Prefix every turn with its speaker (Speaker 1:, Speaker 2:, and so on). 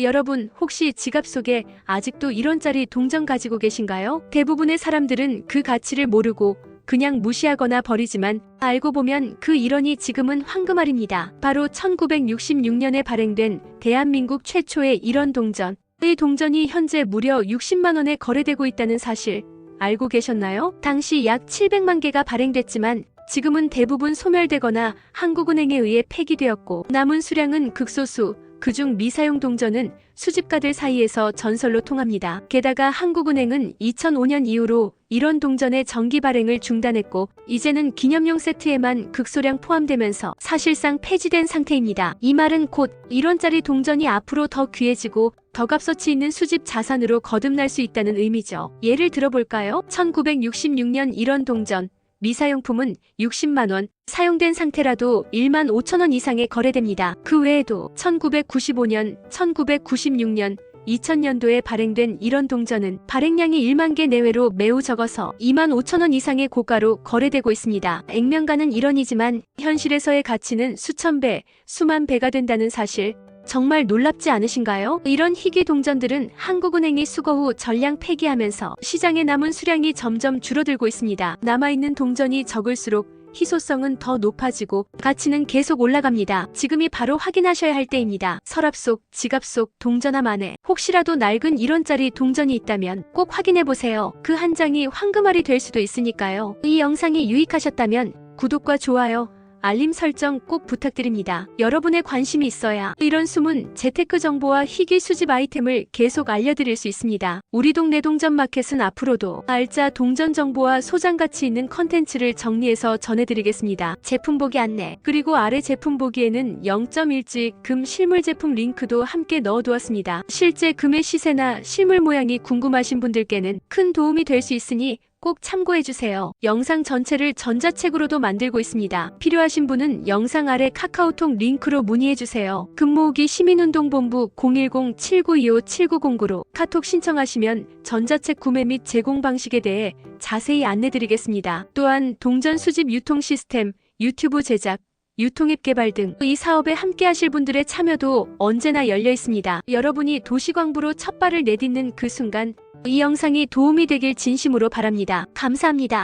Speaker 1: 여러분, 혹시 지갑 속에 아직도 1원짜리 동전 가지고 계신가요? 대부분의 사람들은 그 가치를 모르고 그냥 무시하거나 버리지만 알고 보면 그 1원이 지금은 황금알입니다. 바로 1966년에 발행된 대한민국 최초의 1원 동전. 이 동전이 현재 무려 60만 원에 거래되고 있다는 사실 알고 계셨나요? 당시 약 700만 개가 발행됐지만 지금은 대부분 소멸되거나 한국은행에 의해 폐기되었고 남은 수량은 극소수, 그중 미사용 동전은 수집가들 사이에서 전설로 통합니다. 게다가 한국은행은 2005년 이후로 이런 동전의 정기 발행을 중단했고 이제는 기념용 세트에만 극소량 포함되면서 사실상 폐지된 상태입니다. 이 말은 곧 1원짜리 동전이 앞으로 더 귀해지고 더 값어치 있는 수집 자산으로 거듭날 수 있다는 의미죠. 예를 들어볼까요? 1966년 1원 동전 미사용품은 60만원, 사용된 상태라도 1만 5천원 이상에 거래됩니다. 그 외에도 1995년, 1996년, 2000년도에 발행된 이런 동전은 발행량이 1만 개 내외로 매우 적어서 2만 5천원 이상의 고가로 거래되고 있습니다. 액면가는 1원이지만 현실에서의 가치는 수천 배, 수만 배가 된다는 사실 정말 놀랍지 않으신가요? 이런 희귀 동전들은 한국은행이 수거 후 전량 폐기하면서 시장에 남은 수량이 점점 줄어들고 있습니다. 남아있는 동전이 적을수록 희소성은 더 높아지고 가치는 계속 올라갑니다. 지금이 바로 확인하셔야 할 때입니다. 서랍 속, 지갑 속, 동전 함 안에 혹시라도 낡은 1원짜리 동전이 있다면 꼭 확인해 보세요. 그 한 장이 황금알이 될 수도 있으니까요. 이 영상이 유익하셨다면 구독과 좋아요, 알림 설정 꼭 부탁드립니다. 여러분의 관심이 있어야 이런 숨은 재테크 정보와 희귀 수집 아이템을 계속 알려드릴 수 있습니다. 우리 동네 동전 마켓은 앞으로도 알짜 동전 정보와 소장 가치 있는 컨텐츠를 정리해서 전해드리겠습니다. 제품 보기 안내 그리고 아래 제품 보기에는 0.1지 금 실물 제품 링크도 함께 넣어두었습니다. 실제 금의 시세나 실물 모양이 궁금하신 분들께는 큰 도움이 될 수 있으니 꼭 참고해주세요. 영상 전체를 전자책으로도 만들고 있습니다. 필요하신 분은 영상 아래 카카오톡 링크로 문의해주세요. 금모으기 시민운동본부 010-7925-7909로 카톡 신청하시면 전자책 구매 및 제공 방식에 대해 자세히 안내드리겠습니다. 또한 동전 수집 유통 시스템, 유튜브 제작, 유통앱 개발 등 이 사업에 함께 하실 분들의 참여도 언제나 열려 있습니다. 여러분이 도시광부로 첫 발을 내딛는 그 순간 이 영상이 도움이 되길 진심으로 바랍니다. 감사합니다.